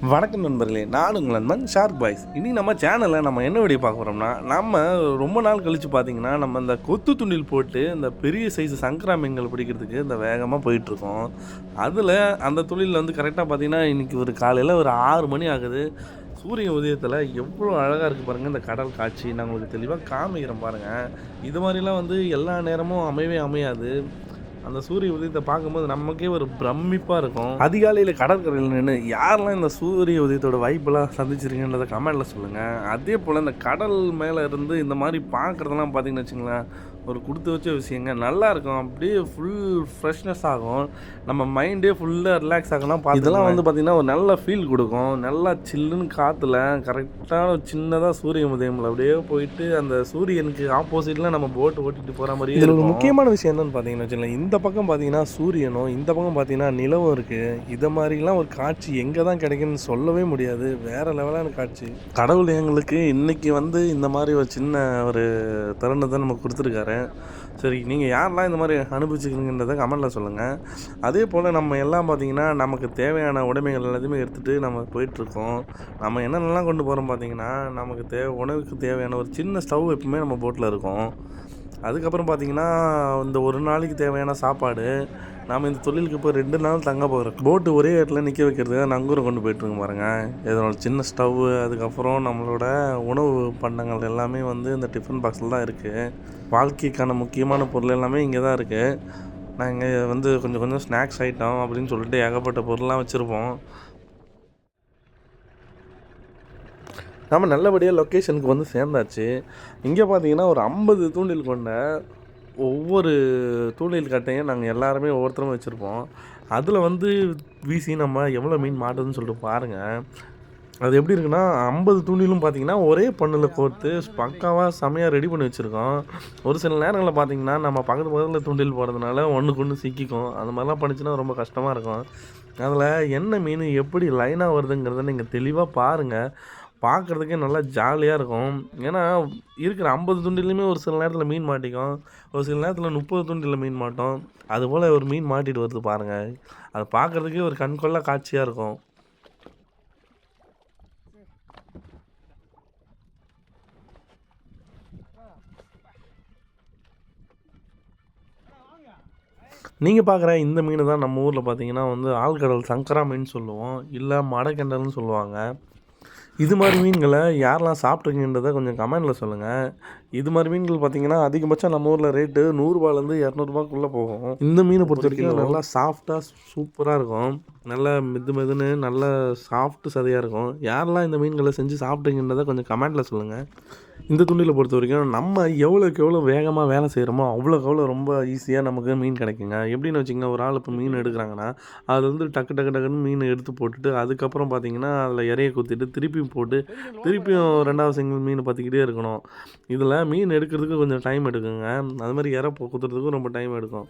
வணக்கம் நண்பர்களே நான் உங்கள் நண்பன் ஷார்க் பாய்ஸ் இனி நம்ம சேனலில் நம்ம என்ன வீடியோ பார்க்க போகிறோம்னா நம்ம ரொம்ப நாள் கழித்து பார்த்தீங்கன்னா நம்ம இந்த கொத்து துண்டில் போட்டு இந்த பெரிய சைஸ் சங்கரா மீன்கள் பிடிக்கிறதுக்கு இந்த வேகமாக போயிட்டுருக்கோம். அதில் அந்த தொழிலில் வந்து கரெக்டாக பார்த்தீங்கன்னா இன்றைக்கி ஒரு காலையில் ஒரு ஆறு மணி ஆகுது. சூரிய உதயத்தில் எவ்வளோ அழகாக இருக்குது பாருங்கள் இந்த கடல் காட்சி. நான் உங்களுக்கு தெளிவாக காமிக்கிறேன் பாருங்கள் இது மாதிரிலாம் வந்து எல்லா நேரமும் அமையவே அமையாது. அந்த சூரிய உதயத்தை பார்க்கும்போது நமக்கே ஒரு பிரமிப்பாக இருக்கும். அதிகாலையில் கடற்கரையில் நின்று யாரெல்லாம் இந்த சூரிய உதயத்தோட வைப்பெல்லாம் சந்திச்சிருக்கீங்கன்றதை கமெண்டில் சொல்லுங்கள் அதே போல் இந்த கடல் மேலே இருந்து இந்த மாதிரி பார்க்குறதெல்லாம் பார்த்தீங்கன்னு வச்சுங்களேன் ஒரு கொடுத்து வச்ச விஷயங்க. நல்லா இருக்கும் அப்படியே ஃபுல் ஃப்ரெஷ்னஸ் ஆகும். நம்ம மைண்டே ஃபுல்லாக ரிலாக்ஸ் ஆகலாம் இதெல்லாம் வந்து பார்த்திங்கன்னா ஒரு நல்ல ஃபீல் கொடுக்கும். நல்லா சில்லுன்னு காற்றுல கரெக்டான சின்னதாக சூரிய உதயமில் அப்படியே போயிட்டு அந்த சூரியனுக்கு ஆப்போசிட்டில் நம்ம போட்டு ஓட்டிட்டு போகிற மாதிரி இதில் ஒரு முக்கியமான விஷயம் என்னன்னு பார்த்தீங்கன்னு வச்சுக்கோங்களேன். இந்த பக்கம் பார்த்தீங்கன்னா சூரியனும் இந்த பக்கம் பார்த்தீங்கன்னா நிலவும் இருக்குது இதை மாதிரிலாம் ஒரு காட்சி எங்கே தான் கிடைக்குன்னு சொல்லவே முடியாது. வேறு லெவலான காட்சி. கடவுள் எங்களுக்கு இன்னைக்கு வந்து இந்த மாதிரி ஒரு சின்ன ஒரு தருணத்தை நமக்கு கொடுத்துருக்காரு. சரி நீங்கள் யாரெல்லாம் இந்த மாதிரி அனுபவிச்சுக்கிறீங்கன்றதை கமெண்டில் சொல்லுங்கள் அதே போல் நம்ம எல்லாம் பார்த்தீங்கன்னா நமக்கு தேவையான உடைமைகள் எல்லாத்தையுமே எடுத்துகிட்டு நம்ம போயிட்டுருக்கோம். நம்ம என்னென்னலாம் கொண்டு போகிறோம் பார்த்தீங்கன்னா நமக்கு தேவை உணவுக்கு தேவையான ஒரு சின்ன ஸ்டவ் எப்பவுமே நம்ம போட்டில் இருக்கும். அதுக்கப்புறம் பார்த்தீங்கன்னா இந்த ஒரு நாளைக்கு தேவையான சாப்பாடு நாம் இந்த தொழிலுக்கு இப்போ ரெண்டு நாள் தங்க போகிறோம் போட்டு ஒரே இடத்துல நிற்க வைக்கிறதுக்காக நங்கூரம் கொண்டு போயிட்டுருங்க பாருங்கள் இதனோட சின்ன ஸ்டவ்வு அதுக்கப்புறம் நம்மளோட உணவு பண்டங்கள் எல்லாமே வந்து இந்த டிஃபன் பாக்ஸில் தான் இருக்குது வாழ்க்கைக்கான முக்கியமான பொருள் எல்லாமே இங்கே தான் இருக்குது நாங்கள் வந்து கொஞ்சம் கொஞ்சம் ஸ்நாக்ஸ் ஐட்டம் அப்படின்னு சொல்லிட்டு ஏகப்பட்ட பொருள்லாம் வச்சுருப்போம். நம்ம நல்லபடியாக லொக்கேஷனுக்கு வந்து சேர்ந்தாச்சு. இங்கே பார்த்தீங்கன்னா ஒரு ஐம்பது தூண்டில் கொண்ட ஒவ்வொரு தூண்டில் கட்டையும் நாங்கள் எல்லாருமே ஒவ்வொருத்தரும் வச்சுருப்போம். அதில் வந்து வீசி நம்ம எவ்வளோ மீன் மாட்டுதுன்னு சொல்லிட்டு பாருங்கள் அது எப்படி இருக்குன்னா ஐம்பது தூண்டிலும் பார்த்தீங்கன்னா ஒரே பண்ணில் கோர்த்து பக்காவாக செமையாக ரெடி பண்ணி வச்சுருக்கோம். ஒரு சில நேரங்களில் பார்த்தீங்கன்னா நம்ம பக்கத்து பக்கத்தில் தூண்டில் போகிறதுனால ஒன்றுக்கு ஒன்று சிக்கிக்கும். அந்த மாதிரிலாம் பண்ணிச்சுன்னா ரொம்ப கஷ்டமாக இருக்கும். அதில் என்ன மீன் எப்படி லைனாக வருதுங்கிறத நீங்கள் தெளிவாக பாருங்கள் பார்க்குறதுக்கே நல்லா ஜாலியாக இருக்கும். ஏன்னா இருக்கிற ஐம்பது துண்டிலையுமே ஒரு சில நேரத்தில் மீன் மாட்டிக்கும். ஒரு சில நேரத்தில் முப்பது துண்டில் மீன் மாட்டோம். அதுபோல் ஒரு மீன் மாட்டிட்டு வருது பாருங்கள் அது பார்க்குறதுக்கே ஒரு கண்கொள்ளா காட்சியாக இருக்கும். நீங்கள் பார்க்குற இந்த மீன் தான் நம்ம ஊரில் பார்த்தீங்கன்னா வந்து ஆழ்கடல் சங்கரா மீன் சொல்லுவோம். இல்லை மடக்கெண்டல்னு சொல்லுவாங்க. இது மாதிரி மீன்களை யாரெல்லாம் சாப்பிட்ருக்கீன்றதை கொஞ்சம் கமெண்டில் சொல்லுங்கள் இது மாதிரி மீன்கள் பார்த்தீங்கன்னா அதிகபட்சம் நம்ம ஊரில் ரேட்டு நூறுரூபாலேருந்து இரநூறுபாக்குள்ளே போகும். இந்த மீனை பொறுத்த வரைக்கும் நல்லா சாஃப்டாக சூப்பராக இருக்கும். நல்லா மெது மெதுன்னு நல்ல சாஃப்ட் சதையாக இருக்கும். யாரெல்லாம் இந்த மீன்களை செஞ்சு சாப்பிட்றீங்கன்றதை கொஞ்சம் கமெண்டில் சொல்லுங்கள் இந்த துண்டில் பொறுத்த வரைக்கும் நம்ம எவ்வளோக்கு எவ்வளோ வேகமாக வேலை செய்கிறோமோ அவ்வளோக்கு அவ்வளோ ரொம்ப ஈஸியாக நமக்கு மீன் கிடைக்குங்க. எப்படின்னு வச்சிங்கன்னா ஒரு ஆள் இப்போ மீன் எடுக்கிறாங்கன்னா அது வந்து டக்கு டக்கு டக்குன்னு மீன் எடுத்து போட்டுட்டு அதுக்கப்புறம் பார்த்தீங்கன்னா அதில் இறைய குத்திட்டு திருப்பியும் போட்டு திருப்பியும் ரெண்டாவது சிங்கிள் மீன் பற்றிக்கிட்டே இருக்கணும். இதில் மீன் எடுக்கிறதுக்கு கொஞ்சம் டைம் எடுக்குங்க. அது மாதிரி இறை குத்துறதுக்கும் ரொம்ப டைம் எடுக்கும்.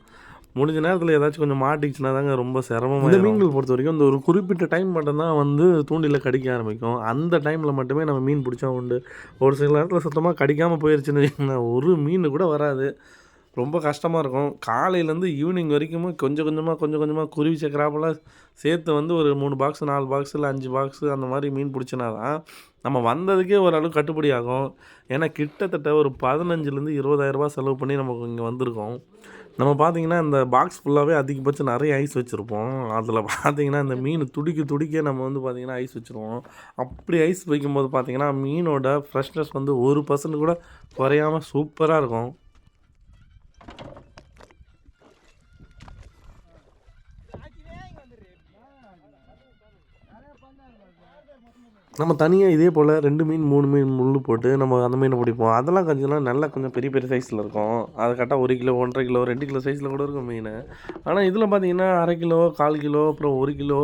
முடிஞ்ச நேரத்தில் ஏதாச்சும் கொஞ்சம் மாட்டிச்சுன்னா தாங்க ரொம்ப சிரமமாக இந்த மீன்கள் பொறுத்த வரைக்கும் இந்த ஒரு குறிப்பிட்ட டைம் மட்டும்தான் வந்து தூண்டில் கடிக்க ஆரம்பிக்கும். அந்த டைமில் மட்டுமே நம்ம மீன் பிடிச்சா உண்டு. ஒரு சில நேரத்தில் சுத்தமாக கடிக்காமல் போயிடுச்சுன்னு ஒரு மீன் கூட வராது. ரொம்ப கஷ்டமாக இருக்கும். காலையிலேருந்து ஈவினிங் வரைக்கும் கொஞ்சம் கொஞ்சமாக கொஞ்சம் கொஞ்சமாக குருவி சக்கராப்பெல்லாம் சேர்த்து வந்து ஒரு மூணு பாக்ஸ் நாலு பாக்ஸ் இல்லை அஞ்சு பாக்ஸ் அந்த மாதிரி மீன் பிடிச்சினா தான் நம்ம வந்ததுக்கே ஓரளவு கட்டுப்படி ஆகும். ஏன்னா கிட்டத்தட்ட ஒரு பதினஞ்சுலேருந்து இருபதாயிரரூபா செலவு பண்ணி நமக்கு இங்கே வந்திருக்கோம். நம்ம பார்த்தீங்கன்னா இந்த பாக்ஸ் ஃபுல்லாகவே அதிகபட்சம் நிறைய ஐஸ் வச்சுருப்போம். அதில் பார்த்தீங்கன்னா இந்த மீன் துடிக்க துடிக்க நம்ம வந்து பார்த்திங்கன்னா ஐஸ் வச்சுருவோம். அப்படி ஐஸ் வைக்கும்போது பார்த்தீங்கன்னா மீனோட ஃப்ரெஷ்னஸ் வந்து ஒரு பர்சன்ட் கூட குறையாமல் சூப்பராக இருக்கும். நம்ம தனியாக இதே போல் ரெண்டு மீன் மூணு மீன் முள் போட்டு நம்ம அந்த மீனை பிடிப்போம். அதெல்லாம் கொஞ்சம்லாம் நல்லா கொஞ்சம் பெரிய பெரிய சைஸில் இருக்கும். அது கரெக்டாக ஒரு கிலோ ஒன்றரை கிலோ ரெண்டு கிலோ சைஸில் கூட இருக்கும் மீன். ஆனால் இதில் பார்த்தீங்கன்னா அரை கிலோ கால் கிலோ அப்புறம் ஒரு கிலோ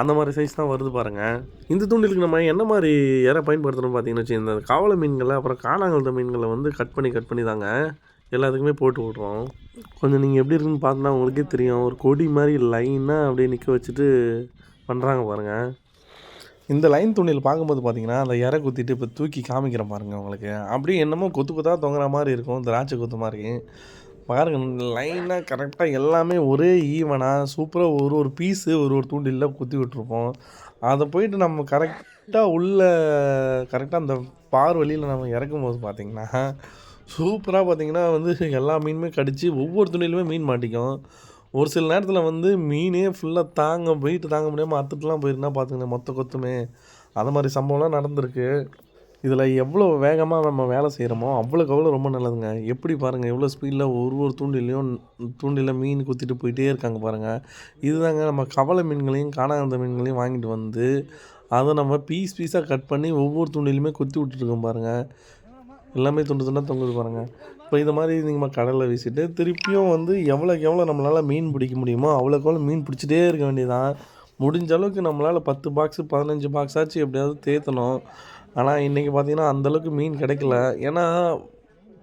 அந்த மாதிரி சைஸ் தான் வருது பாருங்கள் இந்த தூண்டிலுக்கு நம்ம என்ன மாதிரி இறை பயன்படுத்தணும் பார்த்தீங்கன்னு வச்சு இந்த காவலை மீன்களை அப்புறம் காணாங்கழுத்த மீன்களை வந்து கட் பண்ணி கட் பண்ணி தாங்க எல்லாத்துக்குமே போட்டு விட்றோம் கொஞ்சம் நீங்கள் எப்படி இருக்குன்னு பார்த்தோன்னா உங்களுக்கே தெரியும். ஒரு கொடி மாதிரி லைனாக அப்படியே நிற்க வச்சுட்டு பண்ணுறாங்க பாருங்கள் இந்த லைன் துணியில் பார்க்கும்போது பார்த்தீங்கன்னா அந்த இறை குத்திட்டு இப்போ தூக்கி காமிக்கிறேன் பாருங்கள் உங்களுக்கு. அப்படியே என்னமோ கொத்து கொத்தாக தொங்குற மாதிரி இருக்கும். திராட்சை கொத்து மாதிரி. பாருங்க லைனாக கரெக்டாக எல்லாமே ஒரே ஈவனாக சூப்பராக ஒரு ஒரு பீஸு ஒரு ஒரு தூண்டிலில் குத்தி விட்டுருப்போம். அதை போயிட்டு நம்ம கரெக்டாக உள்ள கரெக்டாக அந்த பார் வழியில் நம்ம இறக்கும்போது பார்த்திங்கன்னா சூப்பராக பார்த்தீங்கன்னா வந்து எல்லா மீனுமே கடித்து ஒவ்வொரு துணியிலுமே மீன் மாட்டிக்கும். ஒரு சில நேரத்தில் வந்து மீனே ஃபுல்லாக தாங்க வெயிட் தாங்க முடியாமல் அத்துட்டுலாம் போயிருந்தா பார்த்துக்கங்க மொத்த கொத்துமே. அது மாதிரி சம்பவம்லாம் நடந்திருக்கு. இதில் எவ்வளோ வேகமாக நம்ம வேலை செய்கிறோமோ அவ்வளோக்கு அவ்வளோ ரொம்ப நல்லதுங்க. எப்படி பாருங்கள் எவ்வளோ ஸ்பீடில் ஒரு ஒரு தூண்டிலையும் தூண்டில் மீன் குத்திட்டு போயிட்டே இருக்காங்க பாருங்கள் இதுதாங்க நம்ம கவலை மீன்களையும் காணாந்த மீன்களையும் வாங்கிட்டு வந்து அதை நம்ம பீஸ் பீஸாக கட் பண்ணி ஒவ்வொரு தூண்டிலுமே குத்தி விட்டுருக்கோம் பாருங்கள் எல்லாமே துண்டு துண்டாக தொங்குது பாருங்கள் இப்போ இது மாதிரி நீங்கள் கடலில் வீசிட்டு திருப்பியும் வந்து எவ்வளோக்கு எவ்வளோ நம்மளால் மீன் பிடிக்க முடியுமோ அவ்வளோக்கு எவ்வளோ மீன் பிடிச்சிட்டே இருக்க வேண்டியதான் முடிஞ்ச அளவுக்கு நம்மளால் பத்து பாக்ஸு பதினஞ்சு பாக்ஸ் ஆச்சு எப்படியாவது தேற்றணும் ஆனால் இன்றைக்கி பார்த்தீங்கன்னா அந்தளவுக்கு மீன் கிடைக்கல. ஏன்னா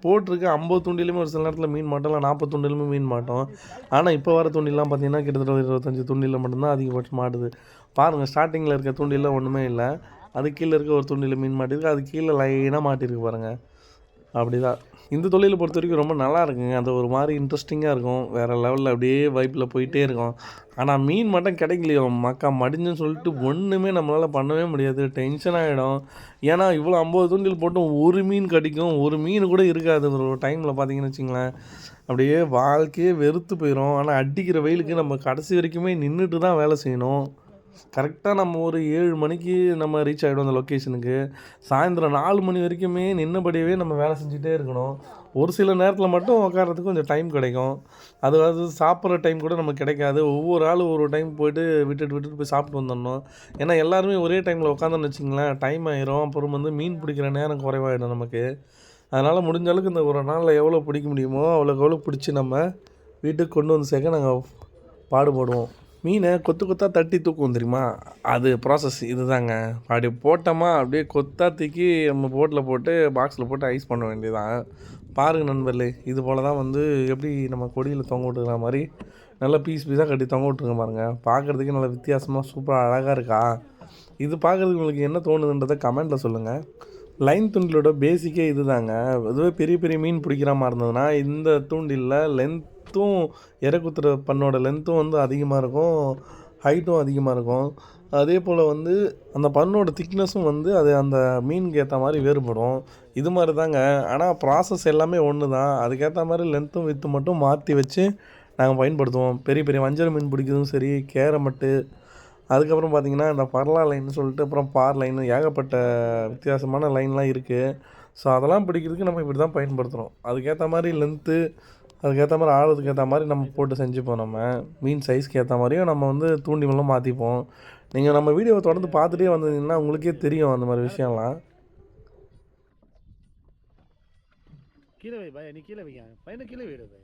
போட்டிருக்க ஐம்பது தூண்டிலுமே ஒரு சில நேரத்தில் மீன் மாட்டோம் இல்லை நாற்பது தூண்டிலுமே மீன் மாட்டோம். ஆனால் இப்போ வர தூண்டிலாம் பார்த்தீங்கன்னா கிட்டத்தட்ட ஒரு இருபத்தஞ்சி தூண்டிலில் மட்டும்தான் அதிகபட்சம் மாட்டுது பாருங்கள் ஸ்டார்டிங்கில் இருக்க தூண்டிலாம் ஒன்றுமே இல்லை. அது கீழே இருக்க ஒரு தூண்டில் மீன் மாட்டிருக்கு அது கீழே லைனாக மாட்டிருக்கு பாருங்கள் அப்படிதான். இந்த தொழிலை பொறுத்த வரைக்கும் ரொம்ப நல்லா இருக்குங்க. அது ஒரு மாதிரி இன்ட்ரெஸ்டிங்காக இருக்கும். வேறு லெவலில் அப்படியே வைப்பில் போயிட்டே இருக்கும். ஆனால் மீன் மட்டும் கிடைக்கலையோ? மக்கா மடிஞ்சுன்னு சொல்லிட்டு ஒன்றுமே நம்மளால் பண்ணவே முடியாது. டென்ஷன் ஆகிடும் ஏன்னா இவ்வளோ ஐம்பது தூண்டில் போட்டும் ஒரு மீன் கிடைக்கும். ஒரு மீன் கூட இருக்காது. ஒரு டைமில் பார்த்தீங்கன்னு வச்சிங்களேன். அப்படியே வாழ்க்கையே வெறுத்து போயிடும் ஆனால் அடிக்கிற வெயிலுக்கு நம்ம கடைசி வரைக்குமே நின்றுட்டு தான் வேலை செய்யணும். கரெக்டாக நம்ம ஒரு ஏழு மணிக்கு நம்ம ரீச் ஆகிடும் அந்த லொக்கேஷனுக்கு சாயந்தரம் நாலு மணி வரைக்குமே நின்னபடியே நம்ம வேலை செஞ்சுட்டே இருக்கணும். ஒரு சில நேரத்தில் மட்டும் உட்காரத்துக்கு கொஞ்சம் டைம் கிடைக்கும். அதாவது சாப்பிட்ற டைம் கூட நமக்கு கிடைக்காது. ஒவ்வொரு ஆளும் ஒரு டைம் போய்ட்டு விட்டுட்டு விட்டுட்டு போய் சாப்பிட்டு வந்துடணும். ஏன்னா எல்லாருமே ஒரே டைமில் உட்காந்தோன்னு வச்சிங்களேன் டைம் ஆயிரும். அப்புறம் வந்து மீன் பிடிக்கிற நேரம் குறைவாயிடும் நமக்கு. அதனால் முடிஞ்ச அளவுக்கு இந்த ஒரு நாளில் எவ்வளோ பிடிக்க முடியுமோ அவ்வளோக்கு எவ்வளோ பிடிச்சி நம்ம வீட்டுக்கு கொண்டு வந்து சேர்க்க நாங்கள் பாடுபடுவோம். மீனை கொத்து கொத்தாக தட்டி தூக்குவோம் தெரியுமா? அது ப்ராசஸ் இதுதாங்க. அப்படி போட்டோமா அப்படியே கொத்தா தூக்கி நம்ம போட்டில் போட்டு பாக்ஸில் போட்டு ஐஸ் பண்ண வேண்டியதான் பாருங்கள் நண்பர்களே இது போல் தான் வந்து எப்படி நம்ம கொடியில் தொங்க விட்டுக்கிற மாதிரி நல்லா பீஸ் பீஸாக கட்டி தொங்க விட்டுருங்க பாருங்கள் பார்க்குறதுக்கு நல்லா வித்தியாசமாக சூப்பராக அழகாக இருக்கா? இது பார்க்குறதுக்கு உங்களுக்கு என்ன தோணுதுன்றதை கமெண்ட்டில் சொல்லுங்கள் லைன் தூண்டிலோட பேசிக்கே இது தாங்க அதுவே பெரிய பெரிய மீன் பிடிக்கிற மாதிரி இருந்ததுன்னா இந்த தூண்டிலில் லென்த் லென்த்தும் இறக்குத்துற பண்ணோட லென்த்தும் வந்து அதிகமாக இருக்கும். ஹைட்டும் அதிகமாக இருக்கும். அதே போல் வந்து அந்த பண்ணோட திக்னஸும் வந்து அது அந்த மீனுக்கு ஏற்ற மாதிரி வேறுபடும். இது மாதிரி தாங்க ஆனால் ப்ராசஸ் எல்லாமே ஒன்று தான் அதுக்கேற்ற மாதிரி லென்த்தும் வித்து மட்டும் மாற்றி வச்சு நாங்கள் பயன்படுத்துவோம். பெரிய பெரிய வஞ்சர மீன் பிடிக்கிறதும் சரி கேரமட்டு அதுக்கப்புறம் பார்த்திங்கன்னா இந்த பர்லா லைன்னு சொல்லிட்டு அப்புறம் பார் லைன் ஏகப்பட்ட வித்தியாசமான லைன்லாம் இருக்குது ஸோ அதெல்லாம் பிடிக்கிறதுக்கு நம்ம இப்படி தான் பயன்படுத்துகிறோம் அதுக்கேற்ற மாதிரி லென்த்து அதுக்கேற்ற மாதிரி ஆழத்துக்கு ஏற்ற மாதிரி நம்ம போட்டு செஞ்சுப்போம் நம்ம. மீன் சைஸ்க்கு ஏற்ற மாதிரியும் நம்ம வந்து தூண்டிமெல்லாம் மாற்றிப்போம் நீங்கள் நம்ம வீடியோவை தொடர்ந்து பார்த்துட்டே வந்தீங்கன்னா உங்களுக்கே தெரியும் அந்த மாதிரி விஷயம்லாம். கீழே வை பய நீ கீழே வைங்க. பையனை கீழே வைடு பய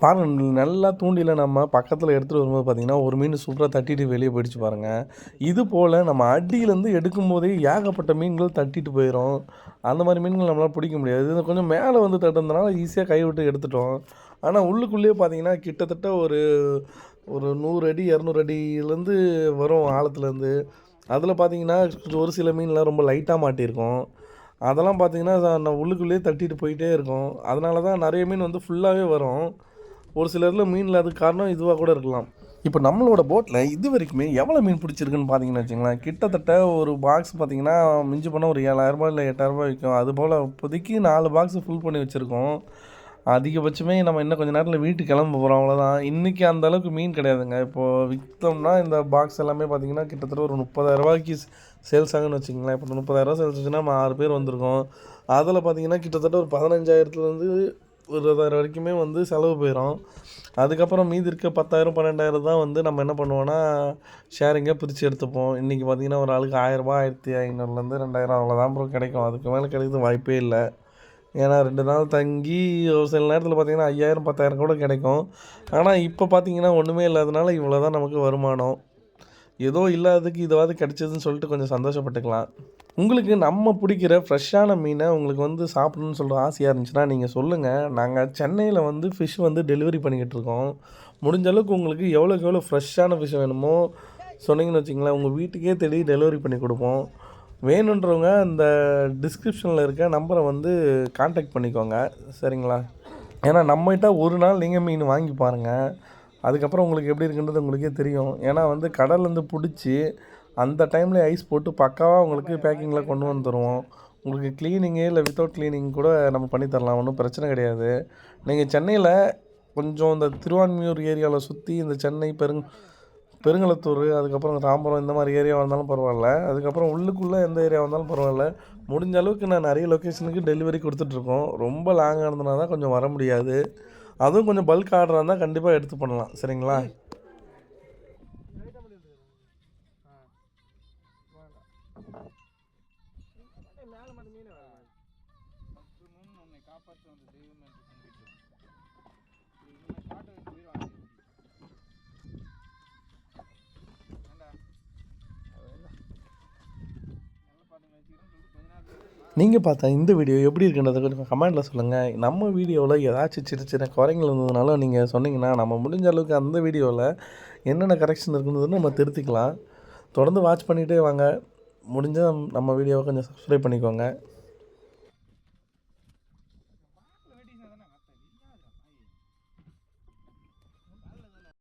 பாருங்கள் நல்லா தூண்டியில் நம்ம பக்கத்தில் எடுத்துகிட்டு வரும்போது பார்த்திங்கன்னா ஒரு மீன் சூப்பராக தட்டிட்டு வெளியே போயிடுச்சு பாருங்கள் இது போல் நம்ம அடியிலேருந்து எடுக்கும்போதே ஏகப்பட்ட மீன்கள் தட்டிட்டு போயிடும் அந்த மாதிரி மீன்கள் நம்மளால் பிடிக்க முடியாது. இது கொஞ்சம் மேலே வந்து தட்டுறதுனால ஈஸியாக கைவிட்டு எடுத்துட்டோம். ஆனால் உள்ளுக்குள்ளேயே பார்த்தீங்கன்னா கிட்டத்தட்ட ஒரு ஒரு நூறு அடி இரநூறு அடியிலேருந்து வரும் ஆழத்துலேருந்து. அதில் பார்த்தீங்கன்னா ஒரு சில மீன்லாம் ரொம்ப லைட்டாக மாட்டியிருக்கோம் அதெல்லாம் பார்த்தீங்கன்னா நான் உள்ளுக்குள்ளேயே தட்டிட்டு போயிட்டே இருக்கும். அதனால தான் நிறைய மீன் வந்து ஃபுல்லாகவே வரும். ஒரு சிலரில் மீன் இல்லாத காரணம் இதுவாக கூட இருக்கலாம். இப்போ நம்மளோட போட்டில் இது வரைக்குமே எவ்வளோ மீன் பிடிச்சிருக்குன்னு பார்த்தீங்கன்னு வச்சுங்களேன் கிட்டத்தட்ட ஒரு பாக்ஸ் பார்த்தீங்கன்னா மிஞ்சி போனால் ஒரு ஏழாயிரரூபா இல்லை எட்டாயிரரூபா விற்கும் அது போல் இப்போதைக்கு நாலு பாக்ஸ் ஃபுல் பண்ணி வச்சுருக்கோம். அதிகபட்சமே நம்ம இன்னும் கொஞ்சம் நேரத்தில் வீட்டுக்கு கிளம்ப போகிறோம் அவ்வளோதான் இன்றைக்கி அந்த அளவுக்கு மீன் கிடையாதுங்க. இப்போது விற்றோம்னா இந்த பாக்ஸ் எல்லாமே பார்த்தீங்கன்னா கிட்டத்தட்ட ஒரு முப்பதாயிரரூபாய்க்கு சேல்ஸ் ஆகுன்னு வச்சுங்களேன் இப்போ முப்பதாயிரரூவா சேல்ஸ் வச்சுன்னா நம்ம ஆறு பேர் வந்திருக்கோம். அதில் பார்த்தீங்கன்னா கிட்டத்தட்ட ஒரு பதினஞ்சாயிரத்துலேருந்து ஒரு இருபதாயிரம் வரைக்குமே வந்து செலவு போயிடும் அதுக்கப்புறம் மீதி இருக்க பத்தாயிரம் பன்னெண்டாயிரம் தான் வந்து நம்ம என்ன பண்ணுவோன்னா ஷேரிங்காக பிரித்து எடுத்துப்போம். இன்றைக்கி பார்த்தீங்கன்னா ஒரு ஆளுக்கு ஆயிரரூபா ஆயிரத்தி ஐநூறுலேருந்து ரெண்டாயிரம் அவ்வளோதான் அப்புறம் கிடைக்கும். அதுக்கு மேலே கிடைக்கிறது வாய்ப்பே இல்லை. ஏன்னா ரெண்டு நாள் தங்கி ஒரு சில நேரத்தில் பார்த்தீங்கன்னா ஐயாயிரம் பத்தாயிரம் கூட கிடைக்கும். ஆனால் இப்போ பார்த்தீங்கன்னா ஒன்றுமே இல்லாதனால இவ்வளோ தான் நமக்கு வருமானம். ஏதோ இல்லாததுக்கு இதுவாது கிடைச்சதுன்னு சொல்லிட்டு கொஞ்சம் சந்தோஷப்பட்டுக்கலாம். உங்களுக்கு நம்ம பிடிக்கிற ஃப்ரெஷ்ஷான மீனை உங்களுக்கு வந்து சாப்பிடணும்னு சொல்கிற ஆசையாக இருந்துச்சுன்னா நீங்கள் சொல்லுங்கள் நாங்கள் சென்னையில் வந்து ஃபிஷ் வந்து டெலிவரி பண்ணிக்கிட்டு இருக்கோம். முடிஞ்ச அளவுக்கு உங்களுக்கு எவ்வளோக்கு எவ்வளோ ஃப்ரெஷ்ஷான ஃபிஷ் வேணுமோ சொன்னீங்கன்னு வச்சிங்களேன் உங்கள் வீட்டுக்கே தேடி டெலிவரி பண்ணி கொடுப்போம். வேணுன்றவங்க இந்த டிஸ்கிரிப்ஷனில் இருக்க நம்பரை வந்து காண்டாக்ட் பண்ணிக்கோங்க. சரிங்களா? ஏன்னா நம்மகிட்ட ஒரு நாள் நீங்கள் மீன் வாங்கி பாருங்கள் அதுக்கப்புறம் உங்களுக்கு எப்படி இருக்குன்றது உங்களுக்கே தெரியும். ஏன்னா வந்து கடல்லேருந்து பிடிச்சி அந்த டைமில் ஐஸ் போட்டு பக்காவாக உங்களுக்கு பேக்கிங்கில் கொண்டு வந்து தருவோம். உங்களுக்கு க்ளீனிங்கு இல்லை வித்தவுட் க்ளீனிங் கூட நம்ம பண்ணி தரலாம். ஒன்றும் பிரச்சனை கிடையாது. நீங்கள் சென்னையில் கொஞ்சம் இந்த திருவான்மியூர் ஏரியாவில் சுற்றி இந்த சென்னை பெருங் பெருங்கலத்தூர் அதுக்கப்புறம் தாம்பரம் இந்த மாதிரி ஏரியா வந்தாலும் பரவாயில்ல. அதுக்கப்புறம் உள்ளுக்குள்ளே எந்த ஏரியா வந்தாலும் பரவாயில்ல. முடிஞ்ச அளவுக்கு நான் நிறைய லொக்கேஷனுக்கு டெலிவரி கொடுத்துட்ருக்கோம் ரொம்ப லாங்காக இருந்தனா தான் கொஞ்சம் வர முடியாது. அதுவும் கொஞ்சம் பல்க் ஆர்டராக இருந்தால் கண்டிப்பாக எடுத்து பண்ணலாம். சரிங்களா? நீங்கள் பார்த்த இந்த வீடியோ எப்படி இருக்குன்றதை கொஞ்சம் கமெண்ட்டில் சொல்லுங்கள் நம்ம வீடியோவில் ஏதாச்சும் சின்ன சின்ன குறைகள் இருந்ததுனாலும் நீங்கள் சொன்னீங்கன்னா நம்ம முடிஞ்ச அளவுக்கு அந்த வீடியோவில் என்னென்ன கரெக்ஷன் இருக்குன்றதுன்னு நம்ம திருத்திக்கலாம். தொடர்ந்து வாட்ச் பண்ணிகிட்டே வாங்க. முடிஞ்சால் நம்ம வீடியோவை கொஞ்சம் சப்ஸ்கிரைப் பண்ணிக்கோங்க.